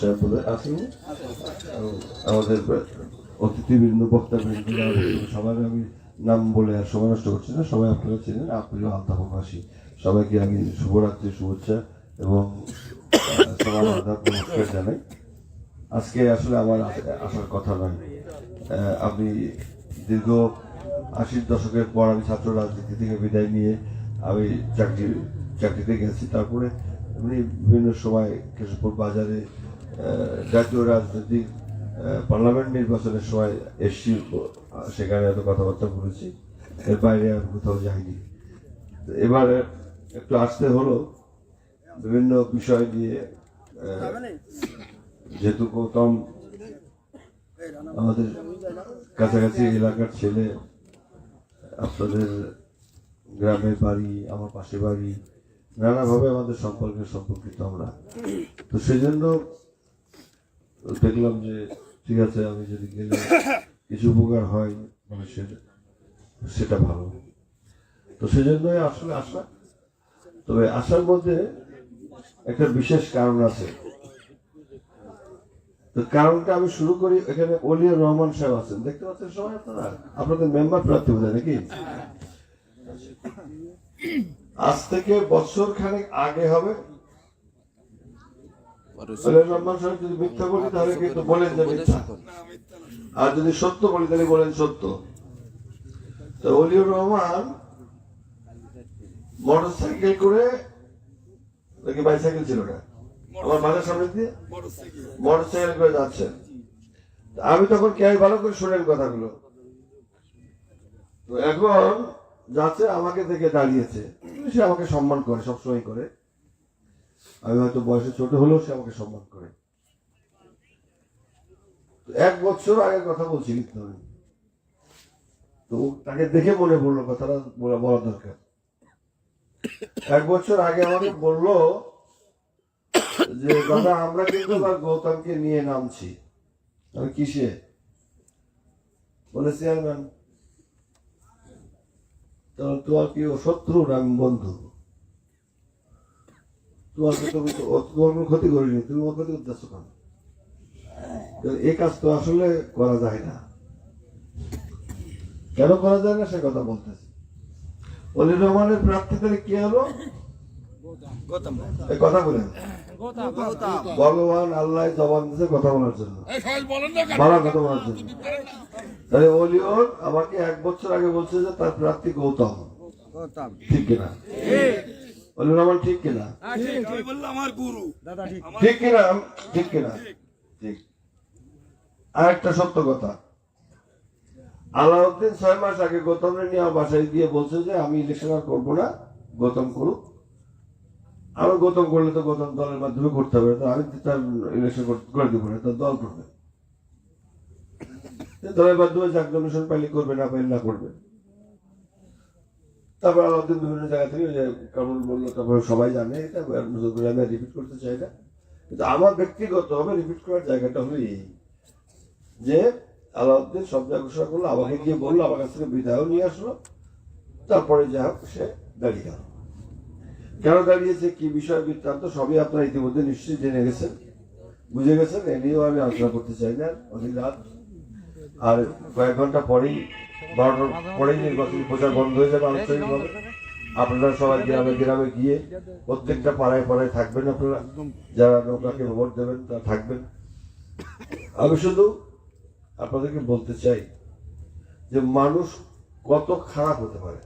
সাহেব আছেন এবং আমাদের অতিথিবৃন্দ, বক্তাবৃন্দ সবার আমি নাম বলে আর সময় নষ্ট করছি না। সবাই আপনারা চিনেন, আপনিও আলতাফাসী সবাইকে আমি শুভরাত্রি, শুভেচ্ছা এবং সবার নমস্কার জানাই। আজকে আসলে আমার আসার কথা নয়। আপনি দীর্ঘ আশির দশকের পর আমি ছাত্র রাজনীতি থেকে বিদায় নিয়ে আমি চাকরি, চাকরিতে গেছি। তারপরে এমনি বিভিন্ন সময় কেশবপুর বাজারে জাতীয় রাজনৈতিক পার্লামেন্ট নির্বাচনের সময় এসছি সেখানে এত কথাবার্তা বলেছি। এর বাইরে আর কোথাও যাইনি। এবারে একটু আসতে হলো, বিভিন্ন বিষয় নিয়ে যেহেতু গৌতম আমাদের কাছাকাছি এলাকার ছেলে, আপনাদের গ্রামের বাড়ি, আমার পাশে বাড়ি, নানাভাবে আমাদের সম্পর্কে সম্পর্কিত আমরা। তো সেই জন্য দেখলাম যে, ঠিক আছে, আমি যদি গেলে কিছু উপকার হয় মানুষের, সেটা ভালো। তো সেজন্যই আসলে আসা তবে আসার মধ্যে একটা বিশেষ কারণ আছে। তো কারণটা আমি শুরু করি, এখানে অলিয়া রহমান সাহেব আছেন। দেখতে পাচ্ছেন সবাই আপনারা? আপনাদের মেম্বার প্রার্থী বোধ নাকি? আজ থেকে বছর খানেক আগে হবে যদি মিথ্যা বলি তাহলে কিন্তু বলেন যে মিথ্যা। আর যদি সত্য বলি তাহলে বলেন সত্য। তো অলিউর রহমান মোটর সাইকেল করে নাকি বাইসাইকেল ছিল না? আমার মাথার সামনে দিয়ে? করে যাচ্ছে তা আমি তখন কে ভালো করে শোনেন কথাগুলো। তো এখন যাচ্ছে আমাকে দেখে দাঁড়িয়েছে। সে আমাকে সম্মান করে সবসময় করে। আমি হয়তো বয়সে ছোট হলেও সে আমাকে সম্মান করে। এক বছর আগের কথা বলছি আমি তো তাকে দেখে মনে পড়ল, কথাটা বলা দরকার। এক বছর আগে আমাকে বলল যে, দাদা, আমরা কিন্তু গৌতমকে নিয়ে নামছি। আমি, কিসে? বলে, চেয়ারম্যান তো তোমার কি শত্রু না বন্ধু? তোমার তো তুমি তো- তোমার কোনো ক্ষতি করিনি তুমি ওর ক্ষতি করতেছো কেন? তো এই কাজ তো আসলে করা যায় না। কেন করা যায় না সে কথা বলতেছি। অলি রহমানের প্রার্থী তাহলে কি হলো? কথা বলেন। ভগবান আল্লাহ জবান দিয়েছে কথা বলার জন্য। ভালো কথা বলার জন্য। তাহলে অলিওর আমাকে এক বছর আগে বলছে যে তার প্রার্থী গৌতম। ঠিক কিনা? অলি রহমান ঠিক কিনা? আমি আমার গুরু। ঠিক। কিনা? ঠিক কিনা? ঠিক। আর একটা সত্য কথা। আলাউদ্দিন ছয় মাস আগে গৌতমের নিয়ে বাসায় গিয়ে বলছে যে আমি ইলেকশন আর করব না। গৌতম করুক। আমি গৌতম করলে তো গৌতম দলের মাধ্যমে করতে হবে। তো আমি তার ইলেকশন করে দেবো না তার দল করবে। দলের মাধ্যমে যাক ডোনেশন পাইলে করবে না পাইলে না করবে। তারপর আলাউদ্দিন বিভিন্ন জায়গা থেকে যে কামরুল বলল, তারপর সবাই জানে এটা নতুন করে আমি রিপিট করতে চাই না। কিন্তু আমার ব্যক্তিগতভাবে রিপিট করার জায়গাটা হলো এই, যে আলাউদ্দিন সব জায়গা ঘোষণা করল, আমাকে গিয়ে বলল, আমার কাছ থেকে বিদায়ও নিয়ে আসলো, তারপরে যা হোক সে দাঁড়িয়ে গেল। কেন দাঁড়িয়েছে, কি বিষয় বৃত্তান্ত, সবই আপনারা ইতিমধ্যে নিশ্চয়ই জেনে গেছেন, বুঝে গেছেন, এ নিয়েও আমি আলোচনা করতে চাই না। অনেক রাত। আর কয়েক ঘণ্টা পরেই বারোটার পরেই নির্বাচনী প্রচার বন্ধ হয়ে যাবে আনুষ্ঠানিকভাবে। আপনারা সবাই গ্রামে গ্রামে গিয়ে প্রত্যেকটা পাড়ায় পাড়ায় থাকবেন আপনারা। যারা নৌকাকে ভোট দেবেন তারা থাকবেন। আমি শুধু আপনাদেরকে বলতে চাই যে মানুষ কত খারাপ হতে পারে।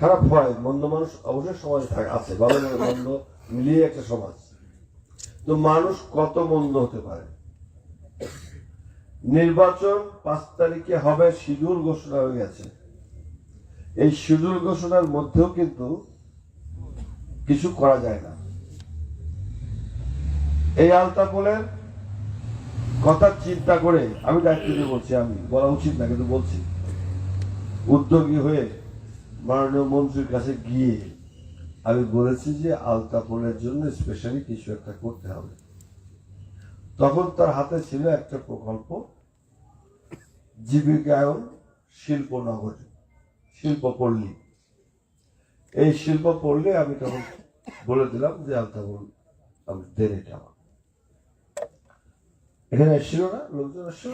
খারাপ হয়, মন্দ মানুষ অবশ্যই সমাজ থাকে, আছে। ভালো মন্দ মিলিয়ে একটা সমাজ। তো মানুষ কত মন্দ হতে পারে? নির্বাচন পাঁচ তারিখে হবে শিডিউল ঘোষণা হয়ে গেছে। এই শিডিউল ঘোষণার মধ্যেও কিন্তু কিছু করা যায় না। এই আলতাপোলের কথা চিন্তা করে আমি দায়িত্ব দিয়ে বলছি, আমি বলা উচিত না, কিন্তু বলছি। উদ্যোগী হয়ে মাননীয় মন্ত্রীর কাছে গিয়ে আমি বলেছি যে আলতাপনের জন্য স্পেশালি কিছু একটা করতে হবে। তখন তার হাতে ছিল একটা প্রকল্প জীবিকায়ন শিল্পনগরী শিল্পপল্লী এই শিল্প পড়লে আমি তখন বলে দিলাম যে আলতাবুল আমি দেন এটা আমার এখানে এসেছিল না? লোকজন আসছিল।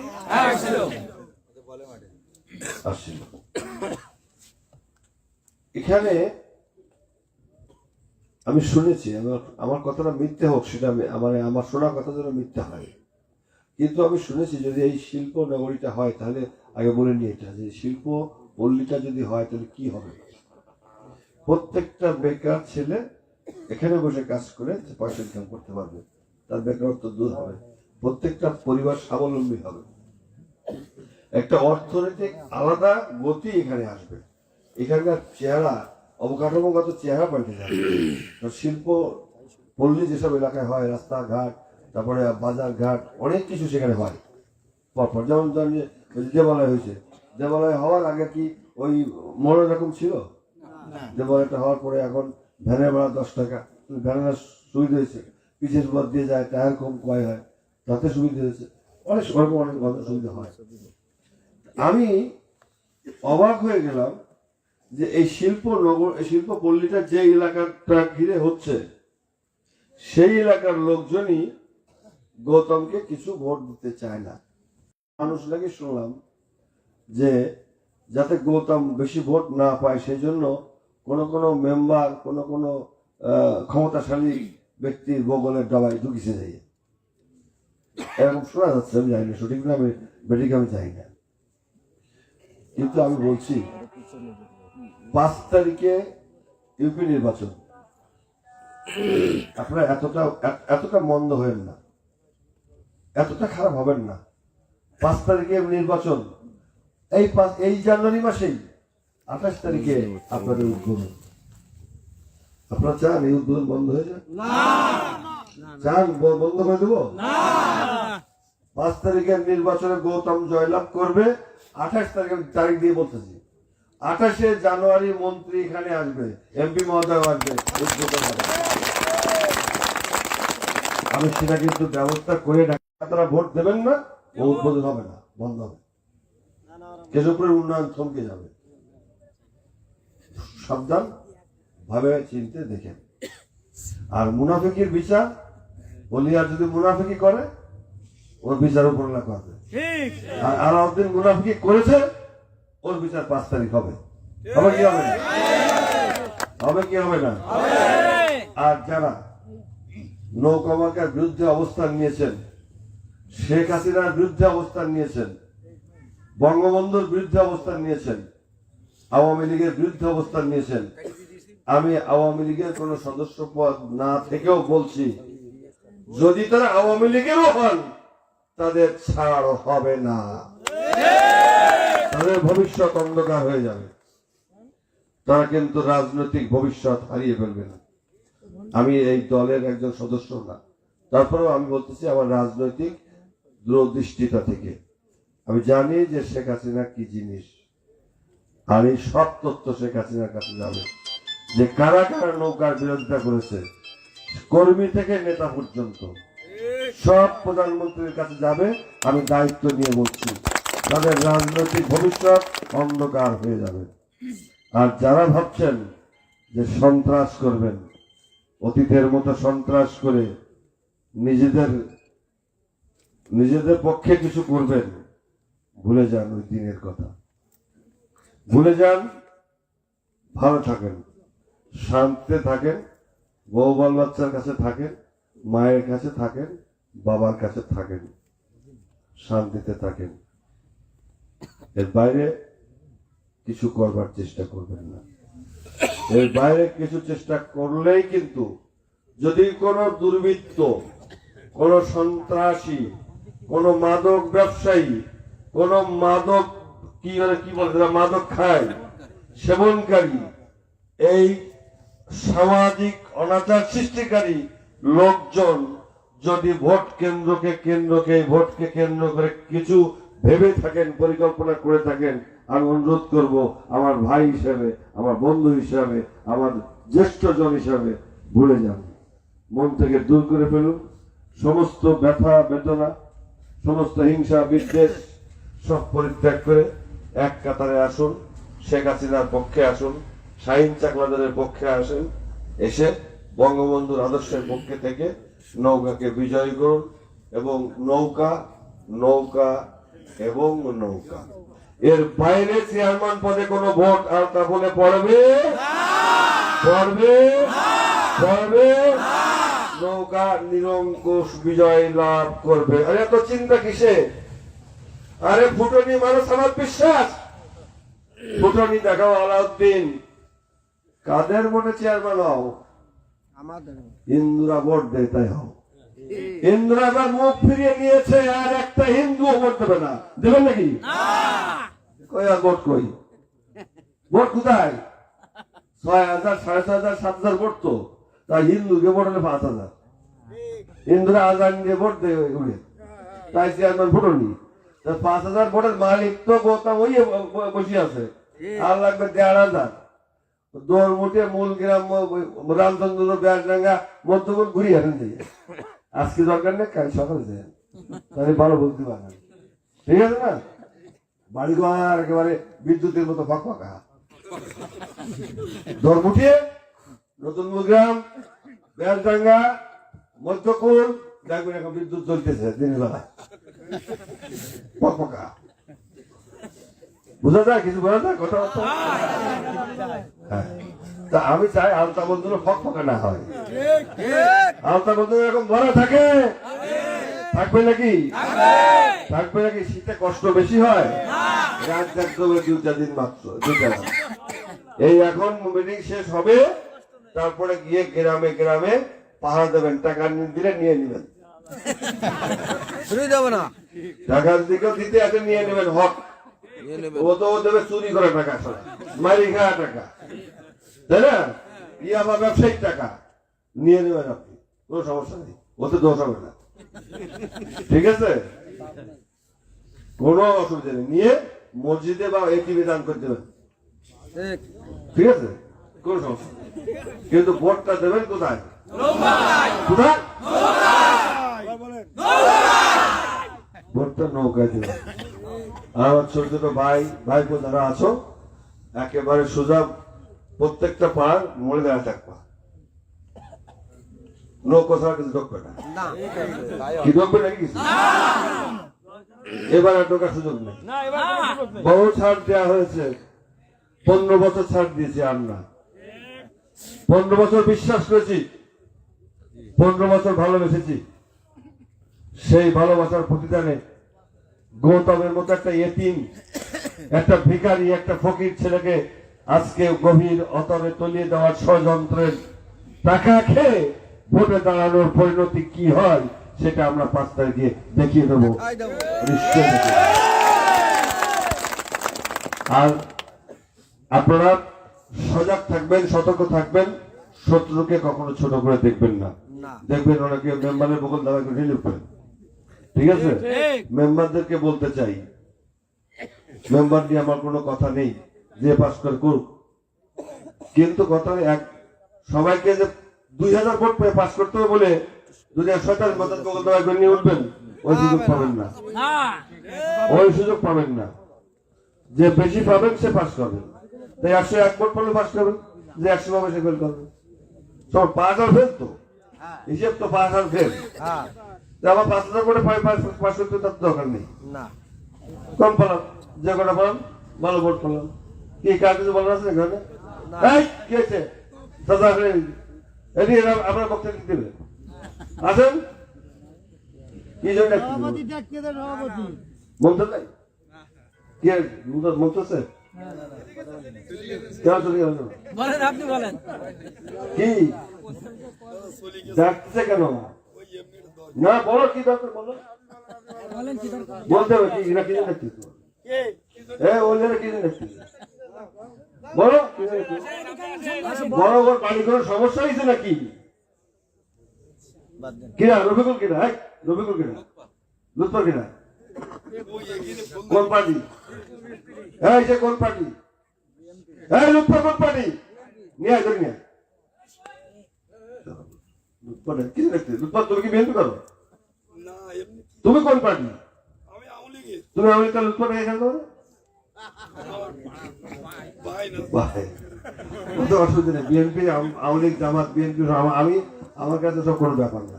এখানে আমি শুনেছি, আমার আমার কথাটা মিথ্যে হোক, সেটা আমি- আমার আমার শোনা কথা যেন মিথ্যে হয়। কিন্তু আমি শুনেছি, যদি এই শিল্প নগরীটা হয়, তাহলে আগে বলে নিই এটা, যে শিল্প পল্লীটা যদি হয়, তাহলে কি হবে? প্রত্যেকটা বেকার ছেলে এখানে বসে কাজ করে পয়সা ইনকাম করতে পারবে। তার বেকারত্ব দূর হবে। প্রত্যেকটা পরিবার স্বাবলম্বী হবে। একটা অর্থনৈতিক আলাদা গতি এখানে আসবে। এখানকার চেহারা অবকাঠামোগত চেহারা পাল্টে যাবে শিল্প পল্লী যেসব এলাকায় হয় রাস্তাঘাট তারপরে বাজার ঘাট অনেক কিছু সেখানে হয়। পরপর। যেমন ধরেন দেবালয় হয়েছে। দেবালয় হওয়ার আগে কি ওই মোড় এরকম ছিল? দেবালয়টা হওয়ার পরে এখন ভ্যানের ভাড়া দশ টাকা। ভ্যানের সুবিধা হয়েছে। পিছের পর দিয়ে যায় টায়ার কম কয় হয় তাতে সুবিধা হয়েছে। অনেক ওরকম অনেক অনেক সুবিধা হয়। আমি অবাক হয়ে গেলাম যে এই শিল্প নগর শিল্প পল্লীটা যে এলাকাটা ঘিরে হচ্ছে, সেই এলাকার লোকজনই গৌতমকে কিছু ভোট দিতে চায় না। মানুষ নাকি শুনলাম যে যাতে গৌতম বেশি ভোট না পায়, সেই জন্য কোন কোনো মেম্বার, কোন কোনো ক্ষমতাশালী ব্যক্তির বগলের ডাবায় ঢুকিছে যাই এরকম শোনা যাচ্ছে, আমি জানি না, সঠিক না আমি বেঠিক আমি জানি না। কিন্তু আমি বলছি পাঁচ তারিখে ইউপি নির্বাচন। আপনারা এতটা এতটা মন্দ হবেন না। এতটা খারাপ হবেন না। পাঁচ তারিখে নির্বাচন। এই পাঁচ এই জানুয়ারি মাসেই আঠাশ তারিখে আপনাদের উদ্বোধন। আপনারা চান এই উদ্বোধন বন্ধ হয়ে যাক? চান বন্ধ করে দেবো? পাঁচ তারিখের নির্বাচনে গৌতম জয়লাভ করবে। আঠাশ তারিখের তারিখ দিয়ে বলতেছি। আঠাশে জানুয়ারি মন্ত্রী এখানে আসবে এমপি মহোদয় আসবে উদ্বোধন হবে আমি সেটা কিন্তু ব্যবস্থা করে তারা ভোট দেবেন না ও উদ্বোধন হবে না বন্ধ হবে। কেশবপুরের উন্নয়ন থমকে যাবে। সাবধান ভাবে চিনতে দেখেন আর মুনাফিকির বিচার বলি আর যদি মুনাফিকি করে ওর বিচার উপর না করবে আর আলাউদ্দিন মুনাফিকি করেছে ওর বিচার পাঁচ তারিখ হবে। হবে কি হবে হবে কি হবে না? আর যারা নৌকামার্কার বিরুদ্ধে অবস্থান নিয়েছেন, শেখ হাসিনার বিরুদ্ধে অবস্থান নিয়েছেন, বঙ্গবন্ধুর বিরুদ্ধে অবস্থান নিয়েছেন, আওয়ামী লীগের বিরুদ্ধে অবস্থান নিয়েছেন, আমি আওয়ামী লীগের কোন সদস্য পদ না থেকেও বলছি, যদি তারা আওয়ামী লীগেরও হন, তাদের ছাড় হবে না। তাদের ভবিষ্যৎ অন্ধকার হয়ে যাবে। তারা কিন্তু রাজনৈতিক ভবিষ্যৎ হারিয়ে ফেলবে না। আমি এই দলের একজন সদস্য না। তারপরেও আমি বলতেছি আমার রাজনৈতিক দূরদৃষ্টিতা থেকে। আমি জানি যে শেখ হাসিনা কি জিনিস। আর এই সব তথ্য শেখ হাসিনার কাছে যাবে। যে কারা কারা নৌকার বিরোধিতা করেছে, কর্মী থেকে নেতা পর্যন্ত। সব প্রধানমন্ত্রীর কাছে যাবে, আমি দায়িত্ব নিয়ে বলছি। তাদের রাজনৈতিক ভবিষ্যৎ অন্ধকার হয়ে যাবে। আর যারা ভাবছেন যে সন্ত্রাস করবেন, অতীতের মতো সন্ত্রাস করে নিজেদের নিজেদের পক্ষে কিছু করবেন, ভুলে যান ওই দিনের কথা। ভুলে যান, ভালো থাকেন, শান্তিতে থাকেন বউ বাল বাচ্চার কাছে থাকেন, মায়ের কাছে থাকেন, বাবার কাছে থাকেন, শান্তিতে থাকেন। এর বাইরে কিছু করবার চেষ্টা করবেন না। এর বাইরে কিছু চেষ্টা করলেই কিন্তু যদি কোনো দুর্বৃত্ত, কোন সন্ত্রাসী, কোন মাদক ব্যবসায়ী, কোন মাদক কি বলে কি বলে মাদক খায়, সেবনকারী, এই সামাজিক অনাচার সৃষ্টিকারী লোকজন যদি ভোট কেন্দ্রকে কেন্দ্রকে ভোটকে কেন্দ্র করে কিছু ভেবে থাকেন, পরিকল্পনা করে থাকেন, আমি অনুরোধ করব আমার ভাই হিসাবে, আমার বন্ধু হিসাবে, আমার জ্যেষ্ঠ জন হিসাবে ভুলে যান। মন থেকে দূর করে ফেলুন। সমস্ত ব্যথা, বেদনা, সমস্ত হিংসা, বিদ্বেষ সব পরিত্যাগ করে এক কাতারে আসুন, শেখ হাসিনার পক্ষে আসুন, শাহিন চাকলাদারের পক্ষে আসেন, এসে বঙ্গবন্ধুর আদর্শের পক্ষে থেকে নৌকাকে বিজয় করুন এবং নৌকা নৌকা এবং নৌকা। এর বাইরে চেয়ারম্যান পদে কোনো ভোট আর তাহলে পড়বে? পড়বে? পড়বে? নৌকা নিরঙ্কুশ বিজয় লাভ করবে। আরে এত চিন্তা কিসে? আরে ফুটনি মানুষ আমার বিশ্বাস। ফুটনি দেখাও আলাউদ্দিন। কাদের মনে চেয়ারম্যান হও? আমাদের হিন্দুরা ভোট দেয় তাই হও এবার মুখ ফিরিয়ে নিয়েছে আর একটা হিন্দু ভোট দেবে না। দেবেন নাকি? কই আর ভোট কই? ভোট কোথায়? ছয় হাজার সাড়ে ছয় হাজার সাত হাজার ভোট তো। তা হিন্দুকে ভোট হলে পাঁচ হাজার। হিন্দুরা আজান দিয়ে ভোট দেয় ওগুলো তাই চেয়ারম্যান ভোটনি তা পাঁচ হাজার ভোটের মালিক তো বোতাম ওই বসে আছে। আর লাগবে দেড় হাজার। দৌড়মুটে মূল গ্রাম রামচন্দ্র ব্যাসডাঙ্গা মধ্যগুল ঘুরিয়ে দিয়ে আজকে দরকার নেই, কাল সকালে যায় তাহলে ভালো বলতে পারেন ঠিক আছে না? বাড়ি ঘর একেবারে বিদ্যুতের মতো ফাঁকা দৌড়মুটিয়ে নতুন গ্রাম, বেলডাঙ্গা, মধ্যকুল দেখবেন এখন বিদ্যুৎ চলতেছে দিনের বেলা। ফাঁকা বুঝা যায়, কিছু বোঝা যায় কথা বার্তা? হ্যাঁ। তা আমি চাই আলতা বন্ধুরা ফক ফকা না হয়। আলতা বন্ধু এরকম ভরা থাকে? থাকবে নাকি? থাকবে নাকি? শীতে কষ্ট বেশি হয়? রাত দিন মাত্র। এই এখন মিটিং শেষ হবে তারপরে গিয়ে গ্রামে গ্রামে পাহাড় দেবেন টাকা দিলে নিয়ে নেবেন। শুরু দেবো না। টাকা দিকেও দিতে একটা নিয়ে নেবেন হক। নেবে ও তো ও দেবে চুরি করে টাকা মারি খাওয়া টাকা। তাই না ইয়ে আমার ব্যবসায়িক টাকা। নিয়ে নেবেন আপনি। কোনো সমস্যা নেই। ওতে দোষ হবে না। ঠিক আছে? কোনো অসুবিধা নেই। নিয়ে মসজিদে বা এটিভি দান করে দেবেন। ঠিক। ঠিক আছে? কোনো সমস্যা নেই। কিন্তু ভোটটা দেবেন কোথায়? কোথায়? ভোটটা নৌকায় দেবেন। আমার ছোট ছোট ভাই ভাইপো যারা আছো একেবারে সোজা প্রত্যেকটা পাড়ার মরে দেওয়া থাকবা নৌকো ছাড়া কিছু ঢুকবে না। না। কি ঢুকবে নাকি কিছু? এবার আর ঢোকার সুযোগ নেই। বহু ছাড় দেওয়া হয়েছে। পনেরো বছর ছাড় দিয়েছি না পনেরো বছর বিশ্বাস করেছি। পনেরো বছর ভালোবেসেছি। সেই ভালোবাসার প্রতিদানে গৌতমের মতো একটা এতিম একটা ভিখারি একটা ফকির ছেলেকে আজকে গভীর অতরে তলিয়ে দেওয়ার ষড়যন্ত্রের টাকা খেয়ে ভোটে দাঁড়ানোর পরিণতি কি হয় সেটা আমরা পাঁচ তারিখে দেখিয়ে দেবো। আর আপনারা সজাগ থাকবেন সতর্ক থাকবেন শত্রুকে কখনো ছোট করে দেখবেন না। দেখবেন অনেকে মেম্বারের বকল দাদা করে। রিলিভ করেন ঠিক আছে মেম্বারদেরকে বলতে চাই মেম্বার নিয়ে আমার কোনো কথা নেই। যে পাস করে করুক কিন্তু কথা এক সবাইকে যে দুই হাজার ভোট পেয়ে পাস করতে হবে বলে যদি শয়তান মতন করে নিয়ে উঠবেন ওই সুযোগ পাবেন না। ওই সুযোগ পাবেন না। যে বেশি পাবেন সে পাস করবেন তাই একশো এক ভোট পেলে পাস করবেন যে একশো পাবে সে ফেল করবে। সব পাঁচ আর ফেল তো। হিসেব তো পাঁচ আর ফেল আমার পাঁচ হাজার করে পাস করতে তার দরকার নেই। কম পেলাম যে কটা পেলাম ভালো ভোট পেলাম। কি কার কিছু বলার আছে এখানে না। কি হয়েছে? দাদা এটি আপনার বক্তব্য দিতে আসেন। কি জন্য মমতা নাই কি বলেন কি? কেন? না বলো কি দরকার বলো। বলেন কি দরকার? বলতে হবে কি না কি জন্য ডাকছিস ওই জন্য কি? বলো বড় বড় পানি কোনো সমস্যা হয়েছে নাকি? কিনা রফিকুল কিনা হ্যাঁ রফিকুল কিনা লুৎফর কিনা কোন পার্টি হ্যাঁ সে কোন পার্টি হ্যাঁ লুৎফর কোন পার্টি নিয়ে নিয়ে লুৎফর কি দেখতে লুৎফর তুমি কি বিএনপি করো? না তুমি কোন পার্টি তুমি আমেরিকা লুৎফর আমি আমার কাছে কোনো ব্যাপার না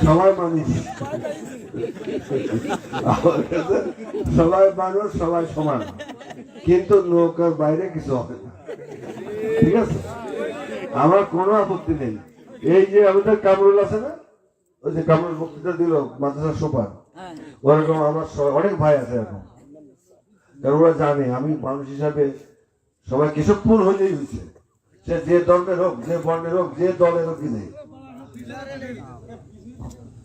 সবাই মানুষ সবাই মানুষ সবাই সমান কিন্তু নৌকার বাইরে কিছু হবে না ঠিক আছে আমার কোনো আপত্তি নেই এই যে আমাদের কামরুল আছে না ওই যে কামরুল বক্তৃতা দিল মাদ্রাসার সোপার ওরকম আমার অনেক ভাই আছে এখন ওরা জানে, আমি মানুষ হিসাবে সবাই কেশবপুর হইলেই হয়েছে সে যে ধর্মের হোক, যে বর্ণের হোক, যে দলের হোক, কি নেই হ্যাঁ, কথা বলা করো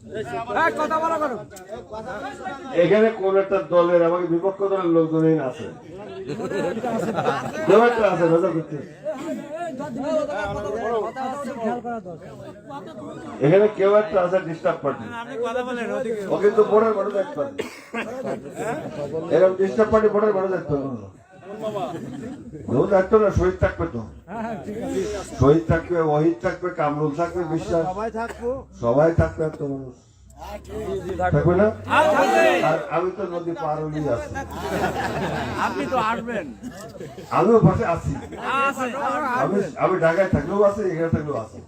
এখানে কোন একটা দলের, আমাকে বিপক্ষ দলের লোকজনই আছে আছে নজর করতে এখানে কেউ একটা আছে ডিস্টার্ব পার্টি ও কিন্তু বোর্ডের মানুষ দেখতে এরকম ডিস্টার্ব পার্টি বোর্ডের মানুষ দেখতে পারে কেউ দেখতো না শহীদ থাকবে তো। শহীদ থাকবে ওহিদ থাকবে কামরুল থাকবে বিশ্বাস। সবাই থাকব। সবাই থাকবে একটা মানুষ। থাকবে না? আমি তো নদী পার হলেই আছি। আপনি তো আসবেন। আমিও পাশে আছি। আমি আমি ঢাকায় থাকলেও আছি এখানে থাকলেও আছি।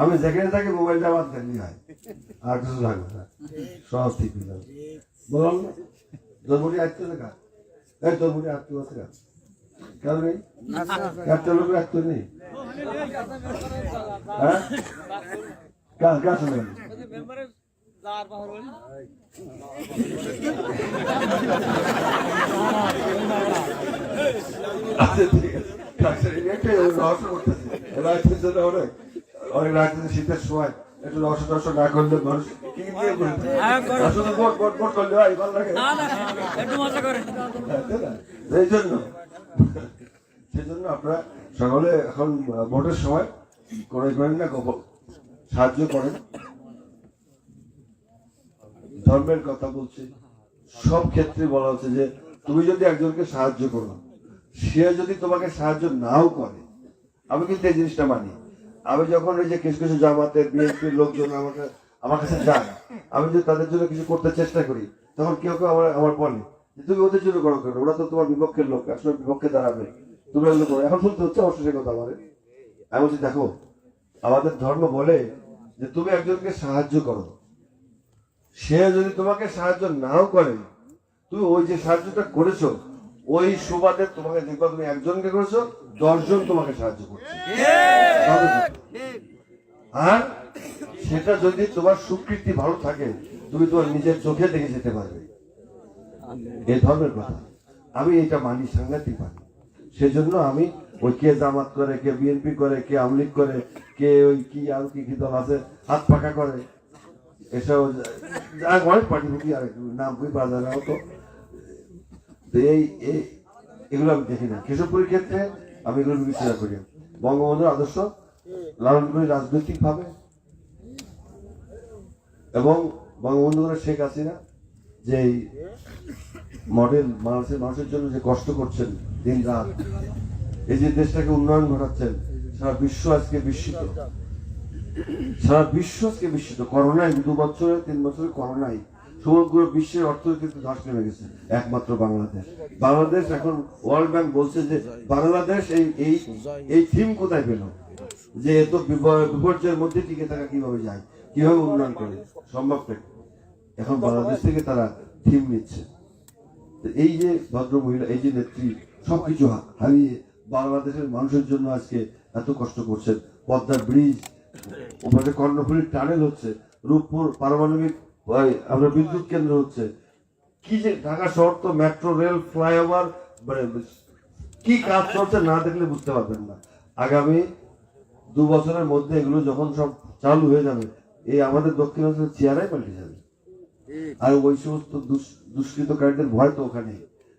আমি যেখানে থাকি মোবাইলটা আমার দেখলি হয়। আর কিছু লাগবে না। সব ঠিক হয়ে যাবে। বললাম না জন্মটি আসতে দেখা এই জন্মটি আসতে আছে কেন কেন নেই? একটা লোক আসতে নেই? হ্যাঁ? কাজ কাজ নেই আচ্ছা ঠিক আছে। রাত্রিতে শীতের সময় একটু রহস্য টহস্য না করলে মানুষ কি দিয়ে করবে করো। শুধু ভোট ভোট ভোট করলে ভালো লাগে। না না একটু মজা করে। তাই না? এই জন্য সেই জন্য আপনারা সকলে এখন ভোটের সময় করে করেন না সাহায্য করেন। ধর্মের কথা বলছি। সব ক্ষেত্রে বলা হচ্ছে যে তুমি যদি একজনকে সাহায্য করো সে যদি তোমাকে সাহায্য নাও করে আমি কিন্তু এই জিনিসটা মানি। আমি যখন ওই যে কিছু কিছু জামাতের বিএনপির লোকজন আমাকে, আমার কাছে যায়, আমি যদি তাদের জন্য কিছু করতে চেষ্টা করি, তখন কেউ কেউ আমার আমার বলে যে, তুমি ওদের জন্য করো কেন ওরা তো তোমার বিপক্ষের লোক, আসলে বিপক্ষে দাঁড়াবে তুমি ওগুলো করো। এখন শুনতে হচ্ছে অবশ্যই কথা আমার আমি বলছি, দেখো, আমাদের ধর্ম বলে যে, তুমি একজনকে সাহায্য করো। সে যদি তোমাকে সাহায্য নাও করে, তুমি ওই যে সাহায্যটা করেছ ওই সুবাদে তোমাকে দেখবা তুমি একজনকে করেছ, দশজন তোমাকে সাহায্য করছে। আর সেটা যদি তোমার স্বীকৃতি ভালো থাকে, তুমি তোমার নিজের চোখে দেখে যেতে পারবে। এ ধর্মের কথা। আমি এটা মানি, সাংঘাতিক মানি। সেজন্য আমি ওই কে জামাত করে, কে বিএনপি করে, কে আমলিক করে, কে ওই কি আর কি কি দল আছে, হাত পাকা করে। এসব অনেক পার্টি আর নাম বই যায় না তো এই এগুলো আমি দেখি না। কেশবপুরের ক্ষেত্রে আমি এগুলো বিবেচনা করি। বঙ্গবন্ধুর আদর্শ লালন করি রাজনৈতিক ভাবে এবং বঙ্গবন্ধু করে শেখ হাসিনা, যে মডেল মানুষের মানুষের জন্য যে কষ্ট করছেন দিন রাত এই যে দেশটাকে উন্নয়ন ঘটাচ্ছেন, সারা বিশ্ব আজকে বিস্মিত। সারা বিশ্ব আজকে বিস্মিত। করোনায় দু বছরে, তিন বছরে করোনায় সমগ্র বিশ্বের অর্থনীতিতে ধস নেমে গেছে, একমাত্র বাংলাদেশ। বাংলাদেশ এখন ওয়ার্ল্ড ব্যাংক বলছে যে বাংলাদেশ এই এই এই থিম কোথায় পেল? যে এত বিপর্যয়ের মধ্যে টিকে থাকা কীভাবে যায়? কীভাবে উন্নয়ন করে? সম্ভবটা কি? এখন বাংলাদেশ থেকে তারা থিম নিচ্ছে। এই যে ভদ্র মহিলা, এই যে নেত্রী, সবকিছু হারিয়ে বাংলাদেশের মানুষের জন্য আজকে এত কষ্ট করছেন। পদ্মার ব্রিজ, ওপাশে কর্ণফুলীর টানেল হচ্ছে, রূপপুর পারমাণবিক ওই আপনার বিদ্যুৎ কেন্দ্র হচ্ছে। কি যে ঢাকা শহর তো মেট্রো রেল ফ্লাইওভার কি কাজ চলছে না দেখলে বুঝতে পারবেন না। আগামী দু বছরের মধ্যে এগুলো যখন সব চালু হয়ে যাবে, এই আমাদের দক্ষিণাঞ্চলের চেয়ারাই পাল্টে যাবে। আর ওই সমস্ত দুষ- দুষ্কৃতকারীদের ভয় তো ওখানে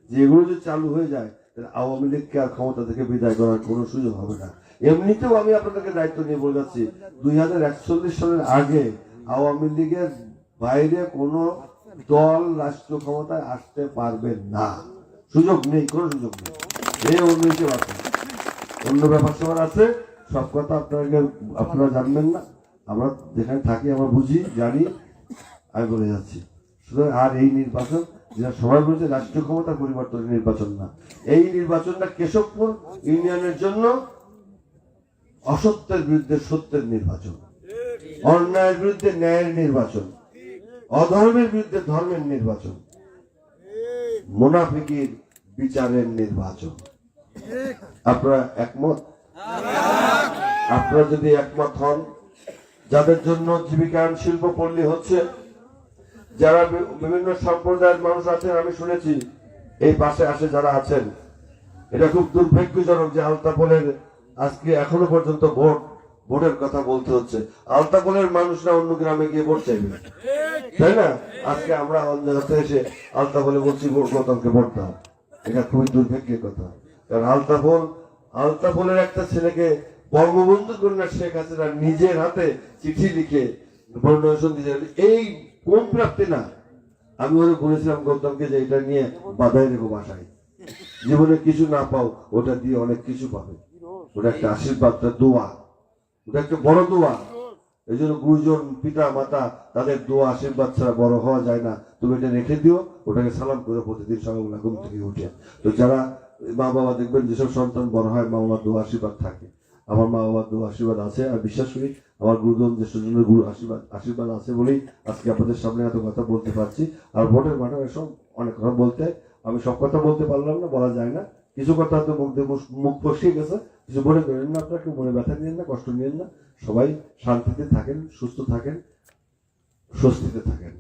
যে এগুলো যদি চালু হয়ে যায়, তাহলে আওয়ামী লীগকে আর ক্ষমতা থেকে বিদায় করার কোনো সুযোগ হবে না। এমনিতেও আমি আপনাদেরকে দায়িত্ব নিয়ে বলে যাচ্ছি, দুই হাজার একচল্লিশ সালের আগে আওয়ামী লীগের বাইরে কোনো দল রাষ্ট্র ক্ষমতায় আসতে পারবে না। সুযোগ নেই, কোনো সুযোগ নেই। আছে অন্য ব্যাপার সবার আছে। সব কথা আপনাকে, আপনারা জানবেন না। আমরা যেখানে থাকি, আমরা বুঝি, জানি। আমি বলে যাচ্ছি। আর এই নির্বাচন, যেটা সবাই বলছে রাষ্ট্রীয় ক্ষমতা পরিবর্তনের নির্বাচন না। এই নির্বাচনটা কেশবপুর ইউনিয়নের জন্য অসত্যের বিরুদ্ধে সত্যের নির্বাচন। অন্যায়ের বিরুদ্ধে ন্যায়ের নির্বাচন। অধর্মের বিরুদ্ধে ধর্মের নির্বাচন। মোনাফিকির বিচারের নির্বাচন। আপনারা একমত? আপনারা যদি একমত হন, যাদের জন্য জীবিকায়ন শিল্প পল্লী হচ্ছে, যারা বিভিন্ন সম্প্রদায়ের মানুষ আছেন, আমি শুনেছি, এই পাশে আসে যারা আছেন, এটা খুব দুর্ভাগ্যজনক যে আলতাপলের আজকে এখনও পর্যন্ত ভোট, ভোটের কথা বলতে হচ্ছে। আলতাপলের মানুষরা অন্য গ্রামে গিয়ে ভোট চাইবে। তাই না? আজকে আমরা এসে বলছি এটা খুবই দুর্ভাগ্যের কথা। কারণ একটা ছেলেকে বঙ্গবন্ধু কন্যা শেখ হাসিনা নিজের হাতে চিঠি লিখে এই কোন প্রাপ্তি না? আমি ওদের বলেছিলাম গৌতমকে যে এটা নিয়ে বাধাই রেখো বাসায়। জীবনে কিছু না পাও, ওটা দিয়ে অনেক কিছু পাবে। ওটা একটা আশীর্বাদ দোয়া। ওটা একটা বড় দোয়া। এই জন্য গুরুজন পিতা, মাতা, তাদের দোয়া, আশীর্বাদ ছাড়া বড় হওয়া যায় না। তুমি এটা রেখে দিও, ওটাকে সালাম করে প্রতিদিন সকালবেলা ঘুম থেকে উঠে। তো যারা মা বাবা দেখবেন, যেসব সন্তান বড় হয়, মা বাবার দোয়া, আশীর্বাদ থাকে। আমার মা বাবার দোয়া, আশীর্বাদ আছে আর বিশ্বাস করি আমার গুরুজন যে সুজনের গুরু, আশীর্বাদ আশীর্বাদ আছে বলেই আজকে আপনাদের সামনে এত কথা বলতে পারছি। আর ভোটের মাঠে এসব অনেক কথা বলতে। আমি সব কথা বলতে পারলাম না, বলা যায় না। কিছু কথা হয়তো মুখ দিয়ে মুখ- ফসিয়ে গেছে। কিছু মনে করেন না আপনার কেউ মনে ব্যথা নিয়েন না কষ্ট নিয়েন না। সবাই শান্তিতে থাকেন সুস্থ থাকেন স্বস্তিতে থাকেন।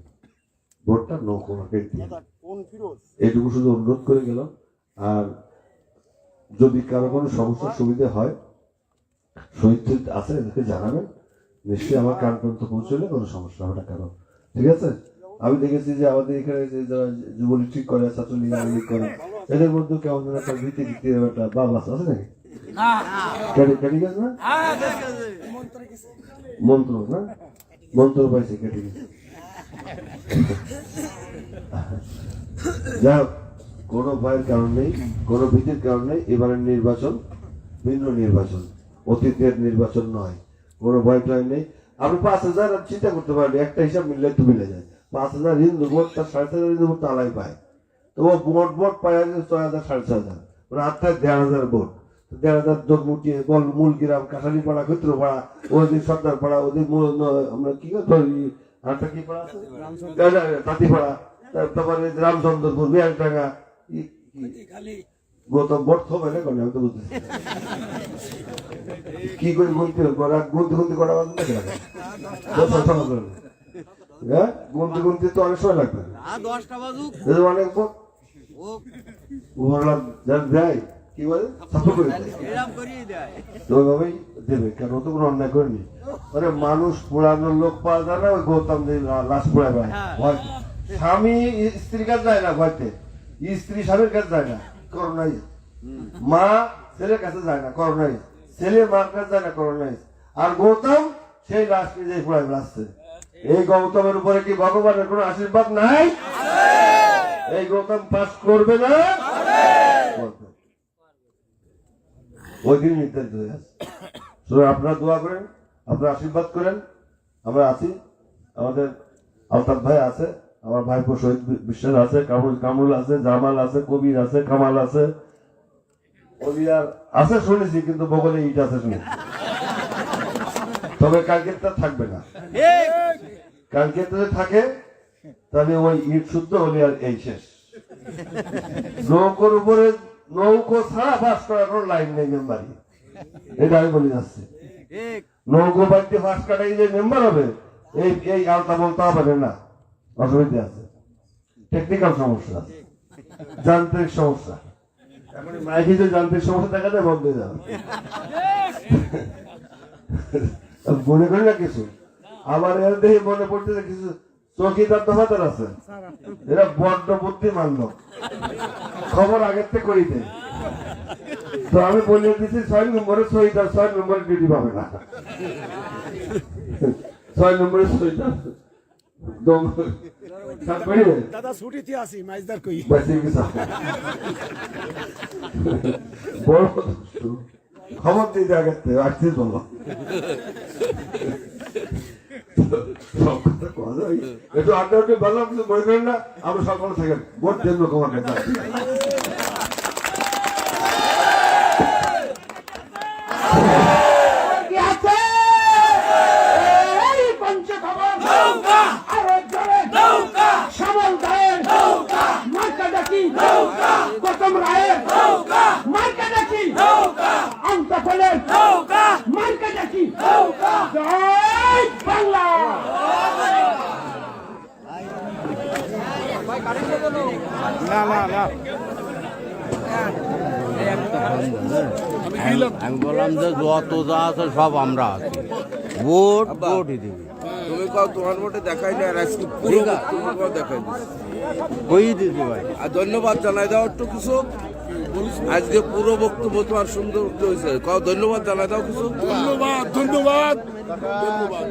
ভোটটা নৌকোমাকে দিন এইটুকু শুধু অনুরোধ করে গেলাম। আর যদি কারও কোনো সমস্যার সুবিধা হয় শহীদ আছে এদেরকে জানাবেন। নিশ্চয়ই আমার কান পর্যন্ত পৌঁছলে কোনো সমস্যা হবে না কারও। ঠিক আছে? আমি দেখেছি যে আমাদের এখানে যে যারা যুবলীগ ঠিক করে ছাত্রলীগ আওয়ামী লীগ করে এদের মধ্যে কেমন যেন একটা ভীতি ভীতি একটা বাব আছে আছে নাকি? কেটে কেটে গেছে না? মন্ত্র না? মন্ত্র পাইছে কেটে গেছে যা হোক, কোনো ভয়ের কারণ নেই কোনো ভীতির কারণ নেই এবারের নির্বাচন ভিন্ন নির্বাচন অতীতের নির্বাচন নয় কোনো ভয় টয় নেই। আপনি পাঁচ হাজার চিন্তা করতে পারেন একটা হিসাব মিললে একটু মিলে যায়। পাঁচ হাজার হিন্দু ভোট তার সাড়ে চার হাজার হিন্দু ভোট তো আলাই পায়। তো ও ভোট ভোট পায় আছে ছয় হাজার সাড়ে ছয় হাজার। মানে আটটায় দেড় হাজার ভোট। দেড় হাজার যোগ মুটিয়ে বল মূল গ্রাম কাঠালি পাড়া ক্ষেত্র পাড়া ওদের সর্দার পাড়া ওদের আমরা কি ধরি আটটা কি পাড়া আছে? তাঁতি পাড়া তারপরে রামচন্দ্রপুর ই- গৌতম ভোট হবে না আমি তো বুঝতেছি কি করে হবে? করা গুনতে গুনতে করা বাজবে না হ্যাঁ? গুনতে গুনতে তো অনেক সময় লাগবে। দশটা বাজুক। অনেক ওরা দেয় কি বলে? সাফল করে দেয়। এরম করিয়ে দেয়। তো ওইভাবেই দেবে কারণ ও তো কোনো অন্যায় করেনি? মানে মানুষ পোড়ানোর লোক পাওয়া যায় না ওই গৌতম লাশ পোড়ায়। ভয় স্বামী স্ত্রীর কাছে যায় না ভয়তে। স্ত্রী স্বামীর কাছে যায় না করোনাই মা ছেলের কাছে যায় না করোনাই ছেলে মার কাছে যায় না করোনাই আর গৌতম সেই লাশ নিজে পোড়ায় বেড়াচ্ছে এই গৌতমের উপরে কি ভগবানের কোনো আশীর্বাদ নাই? এই গৌতম পাস করবে না। ওই দিন নির্ধারিত হয়ে আছে। আপনারা দোয়া করেন, আপনারা আশীর্বাদ করেন। আমরা আছি। আমাদের আলতাফ ভাই আছে, আমার ভাইপো শহীদ বিশ্বাস আছে, কামরুল আছে, জামাল আছে, কবির আছে, কামাল আছে। অলিয়ার আছে শুনেছি, কিন্তু বগলে ইট আছে শুনেছি। তবে কালকেরটা থাকবে না। কালকে যদি থাকে তাহলে ওই ইট শুদ্ধ অলিয়ার এই শেষ। নৌকোর উপরে নৌকো ছাড়া পাস করার কোনো লাইন নেই মেম্বারি। এটা আমি বলে যাচ্ছি। নৌকো বাড়িতে ফাঁস কাটাই যে মেম্বার হবে এই এই আলতা বলতে হবে না। অসুবিধা আছে। টেকনিক্যাল সমস্যা। আছে যান্ত্রিক সমস্যা। এখন মাইকে যে যান্ত্রিক সমস্যা দেখা যায় বন্ধ হয়ে যাবে। মনে করি না কিছু। আমার এর দেখে মনে পড়তেছে কিছু চৌকিদার দফাদার আছে। এরা বড্ড বুদ্ধিমান লোক। খবর আগের থেকে করিতে তো আমি বলে দিচ্ছি ছয় নম্বরে সইটা ছয় নম্বরে ডিউটি পাবে না। ছয় নম্বরে বড় খবর দিতে থেকে আসছিস বলো। একটু আড্ডা আড্ডি বললাম কিন্তু বলবেন না আমরা সকলে থাকেন ভোট দেন কমার আমি বললাম যে যত যা আছে সব আমরা আছি। ভোট ভোটই দিবি। তুমি কও তোমার ভোটে দেখাই না আর আজকে পুরো ভোট তোমার ভোট দেখাই। কই দিদি ভাই? আর ধন্যবাদ জানাই দাও একটু কিছু। আজকে পুরো বক্তব্য তোমার সুন্দর হয়েছে। কও ধন্যবাদ জানাই দাও কিছু। ধন্যবাদ ধন্যবাদ। ধন্যবাদ।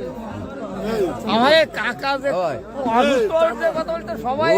আমাদের কাকা যে অসুস্থ হয়েছে কথা বলতে সবাই।